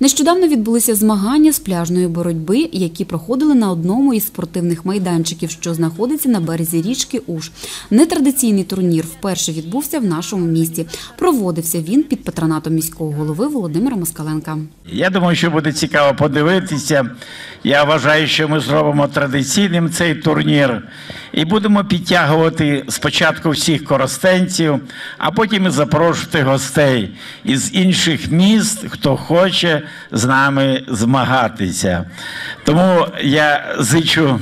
Нещодавно відбулися змагання з пляжної боротьби, які проходили на одному із спортивних майданчиків, що знаходиться на березі річки Уж. Нетрадиційний турнір вперше відбувся в нашому місті. Проводився він під патронатом міського голови Володимира Москаленка. Я думаю, що буде цікаво подивитися. Я вважаю, що ми зробимо традиційним цей турнір і будемо підтягувати спочатку всіх коростенців, а потім і запрошувати гостей із інших міст, хто хоче з нами змагатися. Тому я зичу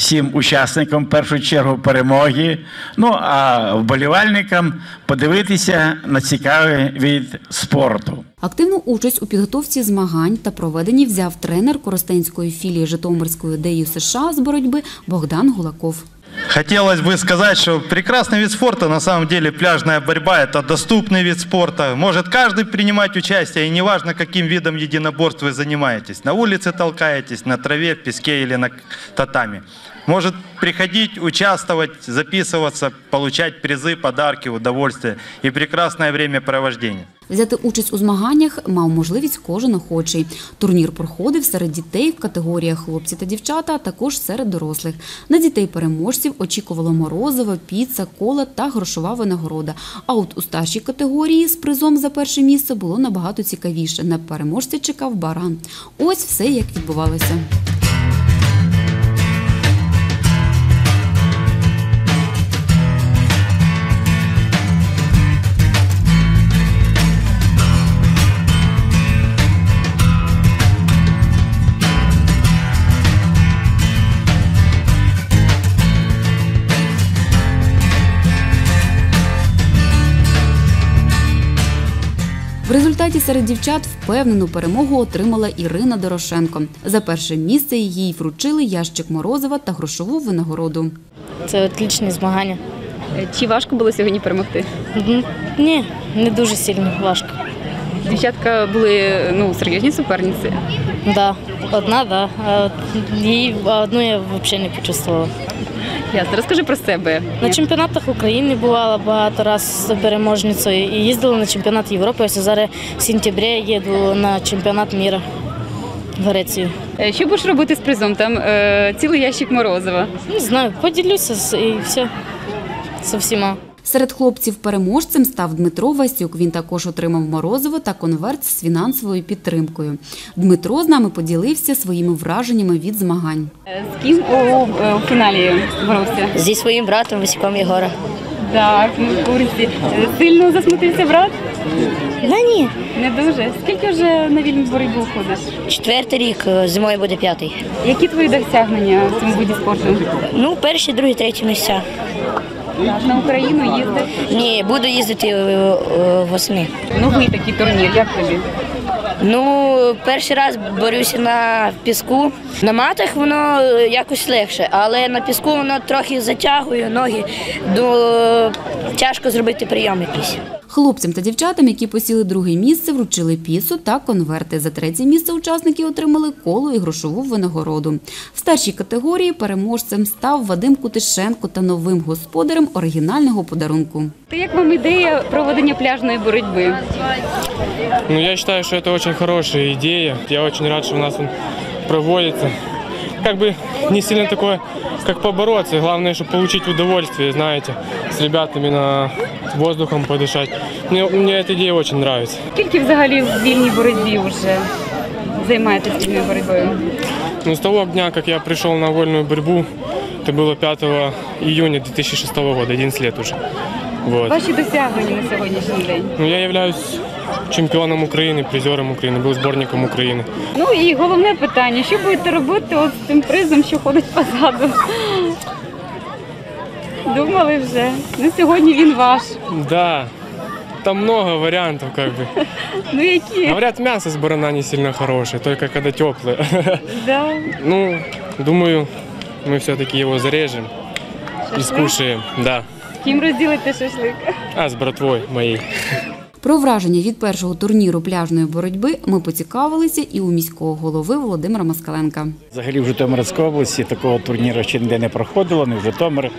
всім учасникам в першу чергу перемоги. Ну а вболівальникам подивитися на цікавий від спорту. Активну участь у підготовці змагань та проведенні взяв тренер Коростенської філії Житомирської ДЮ США з боротьби Богдан Гулаков. Хотелось бы сказать, что прекрасный вид спорта, на самом деле пляжная борьба – это доступный вид спорта. Может каждый принимать участие, и неважно, каким видом единоборств вы занимаетесь. На улице толкаетесь, на траве, песке или на татами. Может приходить, участвовать, записываться, получать призы, подарки, удовольствие и прекрасное времяпровождение. Взяти участь у змаганнях мав можливість кожен охочий. Турнір проходив серед дітей в категоріях хлопці та дівчата, а також серед дорослих. На дітей переможців очікувало морозиво, піца, кола та грошова винагорода. А от у старшій категорії з призом за перше місце було набагато цікавіше. На переможця чекав баран. Ось все як відбувалося. Результаті серед дівчат впевнену перемогу отримала Ірина Дорошенко. За перше місце їй вручили ящик морозива та грошову винагороду. Це отличні змагання. Чи важко було сьогодні перемогти? Ні, не дуже сильно важко. Дівчатка були ну серйозні суперниці. Да, одна, да. А її одну я взагалі не почувствувала. Ясно, розкажи про себе. На чемпіонатах України бувала багато разів переможницею і їздила на чемпіонат Європи. Ось зараз в сентябрі їду на чемпіонат міра в Грецію. Е, Що будеш робити з призом? Там е, цілий ящик морозива. Не знаю, поділюся з- і все. З всіма. Серед хлопців переможцем став Дмитро Васюк. Він також отримав морозиво та конверт з фінансовою підтримкою. Дмитро з нами поділився своїми враженнями від змагань. Е, З ким у, е, у фіналі боровся? Зі своїм братом Васюком Єгора. Так, ну в курсі. Е, Сильно засмутився брат? Да ні. Не дуже. Скільки вже на вільну боротьбу ходиш? Четвертий рік, зимою буде п'ятий. Які твої досягнення в цьому виді спорту? Ну, перші, другі, треті місця. На Україну їздиш? Ні, буду їздити е, е, восени. Новий такий турнір, як тобі? Ну, перший раз борюся на піску. На матах воно е, якось легше, але на піску воно трохи затягує ноги. До... Тяжко зробити прийом якийсь. Хлопцям та дівчатам, які посіли друге місце, вручили піцу та конверти. За третє місце учасники отримали коло і грошову винагороду. В старшій категорії переможцем став Вадим Кутишенко та новим господарем оригінального подарунку. Як вам ідея проведення пляжної боротьби? Ну, я считаю, что это очень хорошая идея. Я очень рад, что у нас он проводится. Как бы не сильно такое, как побороться. Главное, чтобы получить удовольствие, знаете, с ребятами на воздухом подышать. Мне, мне эта идея очень нравится. Скільки взагалі в вільній боротьбі вже займаєтесь вільною боротьбою? Но с того дня, как я пришел на вольную борьбу, это было 5 июня 2006 года, 11 лет уже. Вот. Ваші досягнення на сьогоднішній день. Ну, я являюсь чемпионом Украины, призером Украины, был сборником Украины. Ну і головне питання: що будете робити от з тим призом, що ходить позаду? Думали вже. Ну сьогодні він ваш. Да, там много вариантов как бы. Ну які? Говорят, мясо с барана не сильно хорошее, только когда теплое. Да. Ну, думаю, мы все-таки его зарежем и скушаем. Да. З ким розділити шашлик? А з братвой моєю. Про враження від першого турніру пляжної боротьби ми поцікавилися і у міського голови Володимира Москаленка. Взагалі в Житомирській області такого турніру ще ніде не проходило, не в Житомир,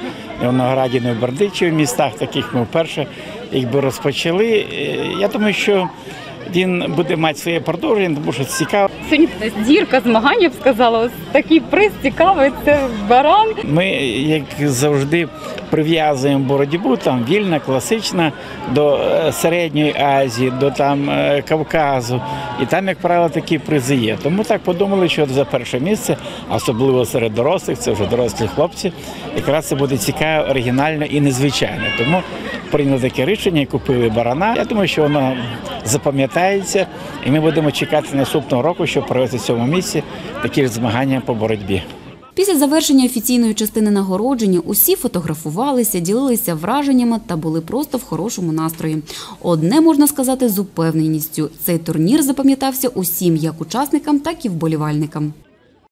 не в Награді, не в Бердичі, в містах. Таких ми вперше якби розпочали. Е, Я думаю, що він буде мати своє продовження, тому що цікаво. Сьогодні зірка змагання, я б сказала, ось такий приз цікавий, це баран. Ми, як завжди, прив'язуємо боротьбу там вільна, класична до е, середньої Азії, до там е, Кавказу. І там, як правило, такі призи є. Тому так подумали, що за перше місце, особливо серед дорослих, це вже дорослі хлопці, якраз це буде цікаво, оригінально і незвичайно. Тому прийняли таке рішення і купили барана. Я думаю, що воно запам'ятається, і ми будемо чекати наступного року, щоб провести в цьому місці такі ж змагання по боротьбі. Після завершення офіційної частини нагородження усі фотографувалися, ділилися враженнями та були просто в хорошому настрої. Одне можна сказати з упевненістю: цей турнір запам'ятався усім як учасникам, так і вболівальникам.